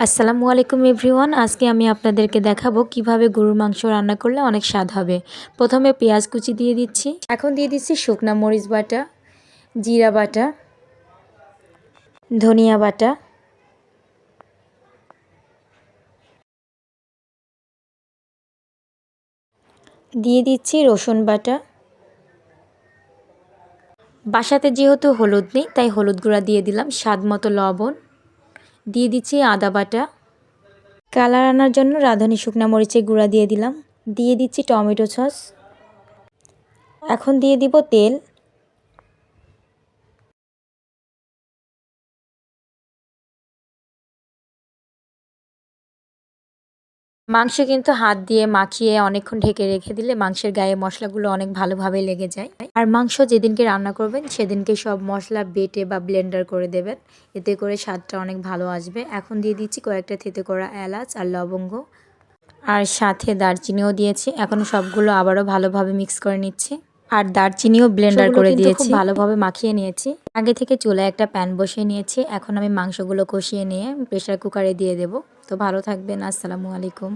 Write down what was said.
আসসালামু আলাইকুম এভরিওয়ান। আজকে আমি আপনাদেরকে দেখাবো কীভাবে গরুর মাংস রান্না করলে অনেক স্বাদ হবে। প্রথমে পেঁয়াজ কুচি দিয়ে দিচ্ছি। এখন দিয়ে দিচ্ছি শুকনা মরিচ বাটা, জিরা বাটা, ধনিয়া বাটা। দিয়ে দিচ্ছি রসুন বাটা। বাসাতে যেহেতু হলুদ নেই, তাই হলুদ গুঁড়া দিয়ে দিলাম স্বাদ মতো লবণ। দিয়ে দিচ্ছি আদা বাটা। কালার আনার জন্য রাঁধুনি শুকনা মরিচের গুঁড়া দিয়ে দিলাম। দিয়ে দিচ্ছি টমেটো সস। এখন দিয়ে দিব তেল। মাংস কিন্তু হাত দিয়ে মাখিয়ে অনেকক্ষণ ঢেকে রেখে দিলে মাংসের গায়ে মশলাগুলো অনেক ভালোভাবে লেগে যায়। আর মাংস যেদিনকে রান্না করবেন, সেদিনকে সব মশলা বেটে বা ব্লেন্ডার করে দেবেন। এতে করে স্বাদটা অনেক ভালো আসবে। এখন দিয়ে দিচ্ছি কয়েকটা থেতে করা এলাচ আর লবঙ্গ। আর সাথে দারচিনিও দিয়েছি। এখন সবগুলো আবারও ভালোভাবে মিক্স করে নিচ্ছি। আর দারচিনিও ব্লেন্ডার করে দিয়েছি। ভালোভাবে মাখিয়ে নিয়েছি। আগে থেকে চুলায় একটা প্যান বসিয়ে নিয়েছি। এখন আমি মাংসগুলো কষিয়ে নিয়ে প্রেশার কুকারে দিয়ে দেব। তো ভালো থাকবেন। আসসালামু আলাইকুম।